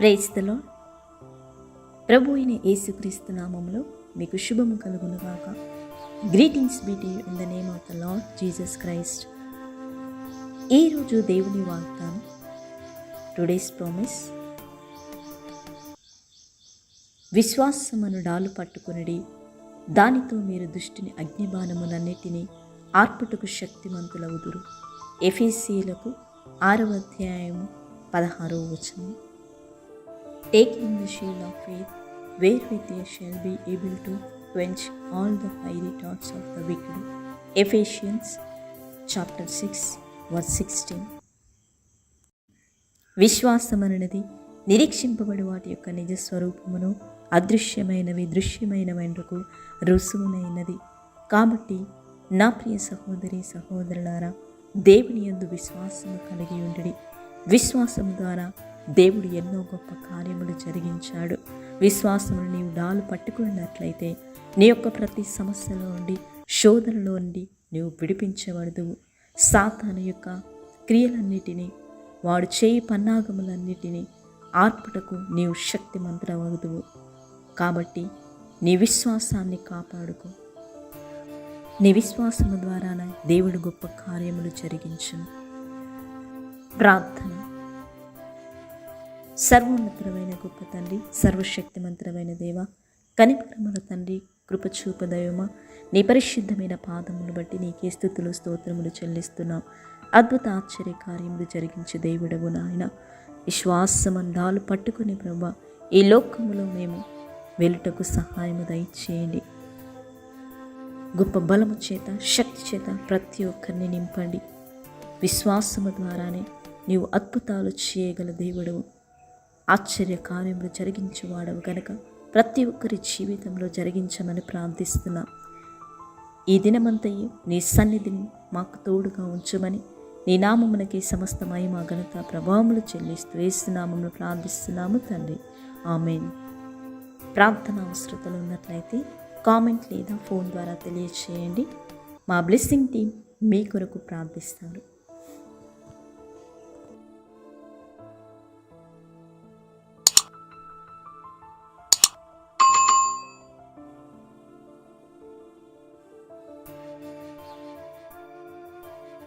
ప్రేస్తలో ప్రభు అయిన యేసుక్రీస్తు నామంలో మీకు శుభము కలుగునుగాక. Greetings BT in the name of the Lord Jesus Christ ఈరోజు దేవుని వాగ్దానం టుడేస్ ప్రామిస్ విశ్వాసమును డాలు పట్టుకునడి దానితో మీరు దృష్టిని అగ్నిబాణములన్నిటినీ ఆర్పుటకు శక్తిమంతులవుదురు. ఎఫీసీలకు ఆరవ అధ్యాయము పదహారవ వచనం. Taking the shield of faith, wherewith ye shall be able to quench all the fiery darts of the wicked. Ephesians chapter 6, verse 16. విశ్వాసమనది నిరీక్షింపబడి వాటి యొక్క నిజ స్వరూపమును అదృశ్యమైనవి దృశ్యమైన వెంట్రుకు రుసుమునైనది కాబట్టి నా ప్రియ సహోదరి సహోదరులారా దేవుని యందు విశ్వాసము కలిగి ఉండడి విశ్వాసము ద్వారా దేవుడు ఎన్నో గొప్ప కార్యములు జరిగించాడు. విశ్వాసములు నీవు డాలు పట్టుకున్నట్లయితే నీ యొక్క ప్రతి సమస్యలో నుండి శోధనలో నుండి నీవు విడిపించబడదువు సాతాను యొక్క క్రియలన్నిటినీ వాడు చేయి పన్నాగములన్నిటినీ ఆర్పుటకు నీవు శక్తిమంతుడవదువు కాబట్టి నీ విశ్వాసాన్ని కాపాడుకో. నీ విశ్వాసము ద్వారానే దేవుడు గొప్ప కార్యములు జరిగించును ప్రార్థన. సర్వోన్నతమైన గొప్ప తండ్రి సర్వశక్తిమంతమైన దేవ కనికరముల తండ్రి కృపచూప దైవమా నీ పరిశుద్ధమైన పాదమును బట్టి నీకే స్థుతులు స్తోత్రములు చెల్లిస్తున్నాం. అద్భుత ఆశ్చర్య కార్యములు జరిగించే దేవుడవు నాయన. విశ్వాసమందాలు పట్టుకుని ప్రభా ఈ లోకములో మేము వెలుటకు సహాయము దయచేయండి. గొప్ప బలము చేత శక్తి చేత ప్రతి ఒక్కరిని నింపండి. విశ్వాసము ద్వారానే నీవు అద్భుతాలు చేయగల దేవుడవు. ఆశ్చర్య కార్యములు జరిగించేవాడవు గనక ప్రతి ఒక్కరి జీవితంలో జరిగించమని ప్రార్థిస్తున్నాం. ఈ దినమంతయు నీ సన్నిధిని మాకు తోడుగా ఉంచమని నీ నామమునకి సమస్త మహిమ ఘనత ప్రభావములు చెల్లిస్తూ వేస్తున్నామని ప్రార్థిస్తున్నాము తండ్రి. ఆమెన్. ప్రార్థన అవసరతలు ఉన్నట్లయితే కామెంట్ లేదా ఫోన్ ద్వారా తెలియచేయండి. మా బ్లెస్సింగ్ టీం మీ కొరకు ప్రార్థిస్తారు.